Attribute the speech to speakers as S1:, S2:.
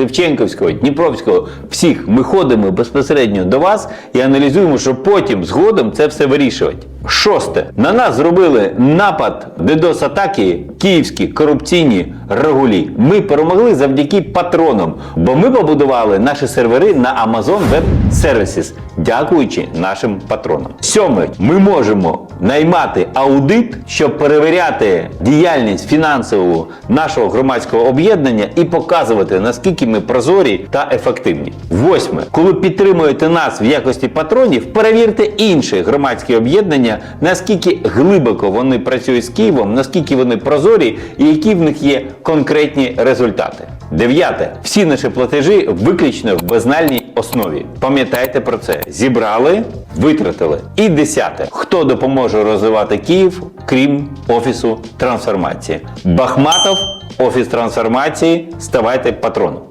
S1: Шевченківського, Дніпровського, всіх ми ходимо безпосередньо до вас і аналізуємо, щоб потім згодом це все вирішувати. Шосте. На нас зробили напад ддос атаки київські корупційні регулі. Ми перемогли завдяки патронам, бо ми побудували наші сервери на Amazon Web Services, дякуючи нашим патронам. Сьоме, ми можемо наймати аудит, щоб перевіряти діяльність фінансову нашого громадського об'єднання і показувати наскільки ми прозорі та ефективні. Восьме, коли підтримуєте нас в якості патронів, перевірте інші громадські об'єднання, наскільки глибоко вони працюють з Києвом, наскільки вони прозорі і які в них є конкретні результати. Дев'яте. Всі наші платежі виключно в безнальній основі. Пам'ятайте про це. Зібрали, витратили. І десяте. Хто допоможе розвивати Київ, крім офісу трансформації? Бахматов, офіс трансформації. Ставайте патроном.